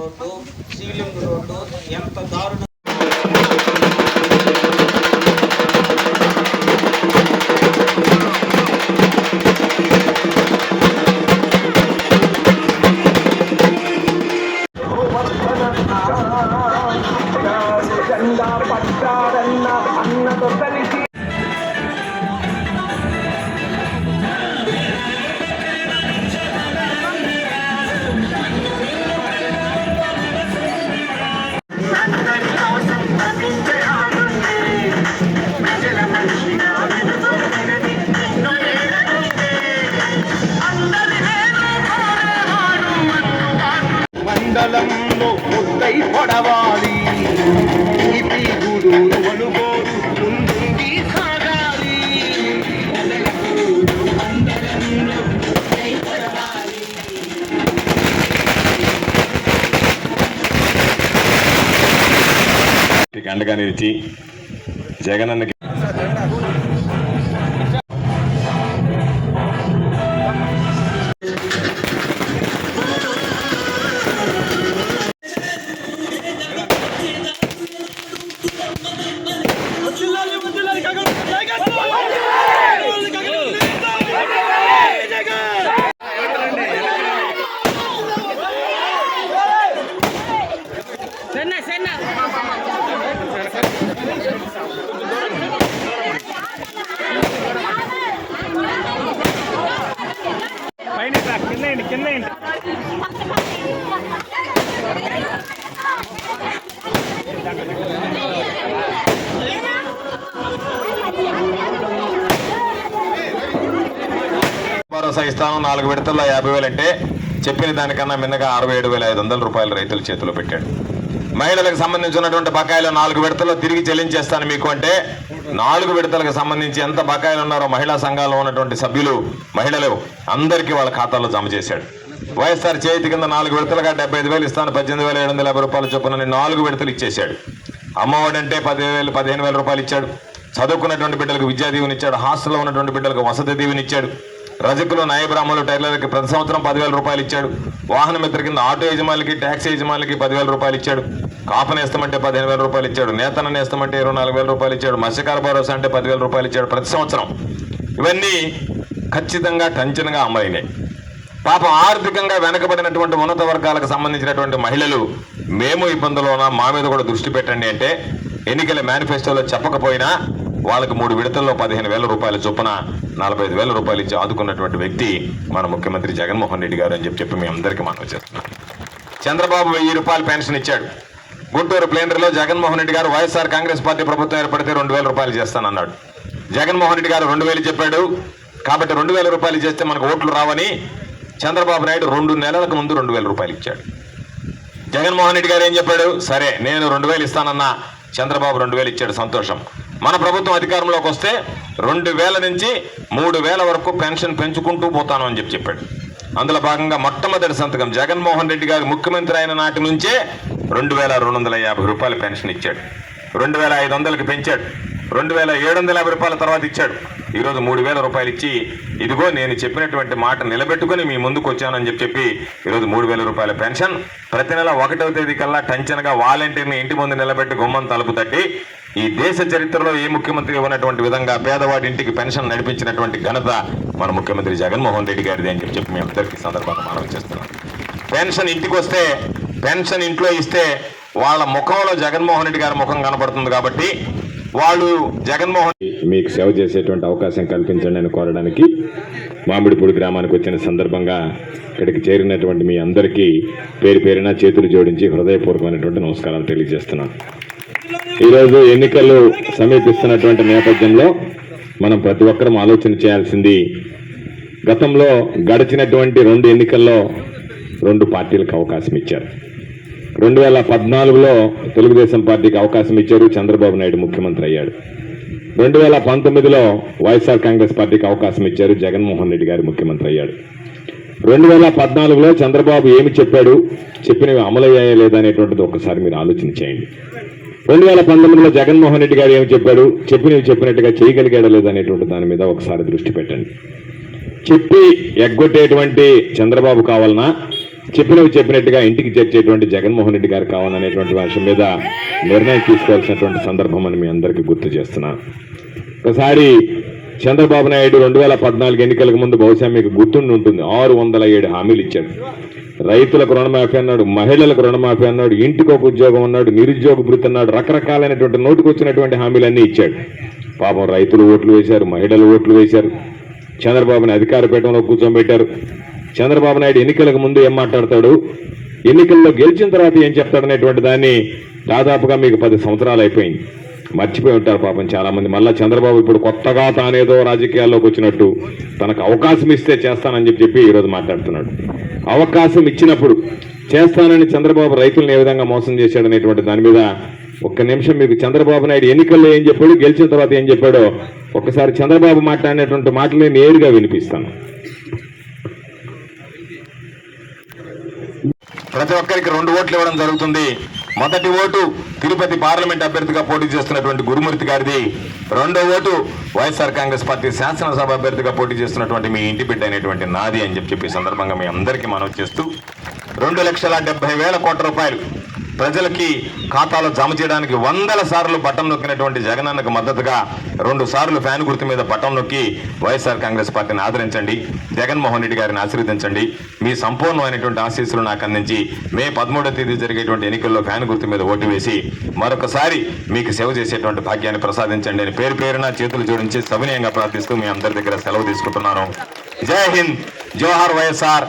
Road శివలింగు road ఎంత దారుణ. ముద్దై పడవాలి. గూడూరు అనుగోడు ముందుండి సాగాలి. అండగా నిలిచి జగనన్నకి భరోసా ఇస్తాను నాలుగు విడతల్లో యాభై వేలు అంటే చెప్పిన దానికన్నా మిన్నగా అరవై ఏడు వేల ఐదు వందల రూపాయలు రైతుల చేతిలో పెట్టాడు. మహిళలకు సంబంధించినటువంటి బకాయిలు నాలుగు విడతల్లో తిరిగి చెల్లించేస్తాను మీకు అంటే నాలుగు విడతలకు సంబంధించి ఎంత బకాయిలు ఉన్నారో మహిళా సంఘాల్లో ఉన్నటువంటి సభ్యులు మహిళలు అందరికీ వాళ్ళ ఖాతాలో జమ చేశాడు. వైఎస్ఆర్ చేతి కింద నాలుగు విడతలుగా డెబ్బై ఐదు వేలు ఇస్తాను పద్దెనిమిది వేల ఏడు వందల యాభై రూపాయలు చొప్పున నాలుగు విడతలు ఇచ్చేశాడు. అమ్మఒడి అంటే పదిహేను వేలు పదిహేను వేల రూపాయలు ఇచ్చాడు. చదువుకున్నటువంటి బిడ్డలకు విద్యా దీవెన ఇచ్చాడు హాస్టల్లో ఉన్నటువంటి బిడ్డలకు వసతి దీవెన ఇచ్చాడు రజకులు నాయబ్రాహ్మణులు టైలర్కి టైలర్లకి ప్రతి సంవత్సరం పదివేల రూపాయలు ఇచ్చాడు వాహన మిత్ర కింద ఆటో యజమానులకి ట్యాక్సీ యజమానులకి పదివేల రూపాయలు ఇచ్చాడు కాపు నేస్తామంటే పదిహేను వేల రూపాయలు ఇచ్చాడు నేతన నేస్తామంటే ఇరవై నాలుగు వేల రూపాయలు ఇచ్చాడు మత్స్యకార భరోసా అంటే పదివేల రూపాయలు ఇచ్చాడు ప్రతి సంవత్సరం. ఇవన్నీ ఖచ్చితంగా టంచనగా అమలైనాయి. పాపం ఆర్థికంగా వెనకబడినటువంటి ఉన్నత వర్గాలకు సంబంధించినటువంటి మహిళలు మేము ఇబ్బందులు మా మీద కూడా దృష్టి పెట్టండి అంటే ఎన్నికల మేనిఫెస్టోలో చెప్పకపోయినా వాళ్ళకి మూడు విడతల్లో పదిహేను వేల రూపాయల చొప్పున నలభై ఐదు వేల రూపాయలు ఇచ్చి ఆదుకున్నటువంటి వ్యక్తి మన ముఖ్యమంత్రి జగన్మోహన్ రెడ్డి గారు అని చెప్పి చెప్పి మీ అందరికీ మనం చేస్తున్నాం. చంద్రబాబు వెయ్యి రూపాయలు పెన్షన్ ఇచ్చాడు. గుంటూరు ప్లేనరీలో జగన్మోహన్ రెడ్డి గారు వైఎస్ఆర్ కాంగ్రెస్ పార్టీ ప్రభుత్వం ఏర్పడితే రెండు వేల రూపాయలు చేస్తానన్నాడు. జగన్మోహన్ రెడ్డి గారు రెండు వేలు చెప్పాడు. కాబట్టి రెండు వేల రూపాయలు చేస్తే మనకు ఓట్లు రావని చంద్రబాబు నాయుడు రెండు నెలలకు ముందు రెండు వేల రూపాయలు ఇచ్చాడు. జగన్మోహన్ రెడ్డి గారు ఏం చెప్పాడు? సరే నేను రెండు వేలు ఇస్తానన్నా చంద్రబాబు రెండు వేలు ఇచ్చాడు సంతోషం. మన ప్రభుత్వం అధికారంలోకి వస్తే రెండు వేల నుంచి మూడు వేల వరకు పెన్షన్ పెంచుకుంటూ పోతాను అని చెప్పి చెప్పాడు. అందులో భాగంగా మొట్టమొదటి సంతకం జగన్మోహన్ రెడ్డి గారు ముఖ్యమంత్రి అయిన నాటి నుంచే రెండు వేల రెండు వందల యాభై రూపాయలు పెన్షన్ ఇచ్చాడు. రెండు వేల ఐదు వందలకి పెంచాడు. రెండు వేల ఏడు వందల యాభై రూపాయల తర్వాత ఇచ్చాడు. ఈరోజు మూడు వేల రూపాయలు ఇచ్చి ఇదిగో నేను చెప్పినటువంటి మాట నిలబెట్టుకుని మీ ముందుకు వచ్చానని చెప్పి చెప్పి ఈరోజు మూడు వేల రూపాయల పెన్షన్. ప్రతి నెల ఒకటవ తేదీ కల్లా టెన్షన్గా వాలంటీర్ని ఇంటి ముందు నిలబెట్టి గుమ్మం తలుపు తట్టి ఈ దేశ చరిత్రలో ఏ ముఖ్యమంత్రి ఇవ్వనటువంటి విధంగా పేదవాడి ఇంటికి పెన్షన్ నడిపించినటువంటి ఘనత మన ముఖ్యమంత్రి జగన్మోహన్ రెడ్డి గారిది అని చెప్పి మేము అందరికీ సందర్భంగా మనం చేస్తున్నాం. పెన్షన్ ఇంటికి వస్తే పెన్షన్ ఇంట్లో ఇస్తే వాళ్ళ ముఖంలో జగన్మోహన్ రెడ్డి గారి ముఖం కనపడుతుంది కాబట్టి వాళ్ళు జగన్మోహన్ మీకు సేవ చేసేటువంటి అవకాశం కల్పించండి అని కోరడానికి మామిడిపూడి గ్రామానికి వచ్చిన సందర్భంగా ఇక్కడికి చేరినటువంటి మీ అందరికీ పేరు పేరున చేతులు జోడించి హృదయపూర్వకమైనటువంటి నమస్కారాలు తెలియజేస్తున్నాను. ఈరోజు ఎన్నికలు సమీపిస్తున్నటువంటి నేపథ్యంలో మనం ప్రతి ఒక్కరం ఆలోచన చేయాల్సింది గతంలో గడిచినటువంటి రెండు ఎన్నికల్లో రెండు పార్టీలకు అవకాశం ఇచ్చారు. రెండు వేల పద్నాలుగులో తెలుగుదేశం పార్టీకి అవకాశం ఇచ్చారు చంద్రబాబు నాయుడు ముఖ్యమంత్రి అయ్యాడు. రెండు వేల పంతొమ్మిదిలో వైఎస్ఆర్ కాంగ్రెస్ పార్టీకి అవకాశం ఇచ్చారు జగన్మోహన్ రెడ్డి గారు ముఖ్యమంత్రి అయ్యాడు. రెండు వేల పద్నాలుగులో చంద్రబాబు ఏమి చెప్పాడు చెప్పినవి అమలయ్యాయా లేదా అనేటువంటిది ఒకసారి మీరు ఆలోచన చేయండి. రెండు వేల పంతొమ్మిదిలో జగన్మోహన్ రెడ్డి గారు ఏమి చెప్పాడు? చెప్పినవి చెప్పినట్టుగా చేయగలిగాడా లేదనేటువంటి దాని మీద ఒకసారి దృష్టి పెట్టండి. చెప్పి ఎగ్గొట్టేటువంటి చంద్రబాబు కావాలనా? చెప్పినవి చెప్పినట్టుగా ఇంటికి చేర్చేటువంటి జగన్మోహన్ రెడ్డి గారు కావాలనేటువంటి అంశం మీద నిర్ణయం తీసుకోవాల్సినటువంటి సందర్భం అని మీ అందరికీ గుర్తు చేస్తున్నాను ఒకసారి చంద్రబాబు నాయుడు రెండు వేల పద్నాలుగు ఎన్నికలకు ముందు బహుశా మీకు గుర్తుండి ఉంటుంది. ఆరు వందల ఏడు హామీలు ఇచ్చాడు. రైతులకు రుణమాఫీ అన్నాడు మహిళలకు రుణమాఫీ అన్నాడు ఇంటికి ఒక ఉద్యోగం అన్నాడు నిరుద్యోగ భృతి అన్నాడు రకరకాలైనటువంటి నోటుకు వచ్చినటువంటి హామీలన్నీ ఇచ్చాడు. పాపం రైతులు ఓట్లు వేశారు మహిళలు ఓట్లు వేశారు. చంద్రబాబుని అధికార పీఠంలో కూర్చోబెట్టారు. చంద్రబాబు నాయుడు ఎన్నికలకు ముందు ఏం మాట్లాడతాడు? ఎన్నికల్లో గెలిచిన తర్వాత ఏం చెప్తాడనేటువంటి దాన్ని దాదాపుగా మీకు పది సంవత్సరాలు అయిపోయింది. మర్చిపోయి ఉంటారు పాపం చాలా మంది మళ్ళీ చంద్రబాబు ఇప్పుడు కొత్తగా తానేదో రాజకీయాల్లోకి వచ్చినట్టు తనకు అవకాశం ఇస్తే చేస్తానని చెప్పి చెప్పి ఈరోజు మాట్లాడుతున్నాడు. అవకాశం ఇచ్చినప్పుడు చేస్తానని చంద్రబాబు రైతులను ఏ విధంగా మోసం చేశాడనేటువంటి దాని మీద ఒక్క నిమిషం మీకు చంద్రబాబు నాయుడు ఎన్నికల్లో ఏం చెప్పాడు గెలిచిన తర్వాత ఏం చెప్పాడో ఒక్కసారి చంద్రబాబు మాట్లాడినటువంటి మాటలు నేను నేరుగా వినిపిస్తాను. ప్రతి ఒక్కరికి రెండు ఓట్లు ఇవ్వడం జరుగుతుంది. మొదటి ఓటు తిరుపతి పార్లమెంట్ అభ్యర్థిగా పోటీ చేస్తున్నటువంటి గురుమూర్తి గారిది. రెండో ఓటు వైఎస్ఆర్ కాంగ్రెస్ పార్టీ శాసనసభ అభ్యర్థిగా పోటీ చేస్తున్నటువంటి మీ ఇంటి బిడ్డ అయినటువంటి నాది అని చెప్పి చెప్పి సందర్భంగా మీ అందరికీ మనవి చేస్తూ రెండు లక్షల డెబ్బై వేల కోట్ల రూపాయలు ప్రజలకి ఖాతాలో జమ చేయడానికి వందల సార్లు బటన్ నొక్కినటువంటి జగనన్నకు మద్దతుగా రెండు సార్లు ఫ్యాన్ గుర్తు మీద బటన్ నొక్కి వైఎస్ఆర్ కాంగ్రెస్ పార్టీని ఆదరించండి. జగన్మోహన్ రెడ్డి గారిని ఆశీర్వదించండి. మీ సంపూర్ణమైనటువంటి ఆశీస్సులు నాకు అందించి మే పదమూడవ తేదీ జరిగేటువంటి ఎన్నికల్లో ఫ్యాన్ గుర్తు మీద ఓటు వేసి మరొకసారి మీకు సేవ చేసేటువంటి భాగ్యాన్ని ప్రసాదించండి అని పేరు పేరున చేతులు జోడించి సవినయంగా ప్రార్థిస్తూ మీ అందరి దగ్గర సెలవు తీసుకుంటున్నాను. జై హింద్. జోహార్ వైఎస్ఆర్.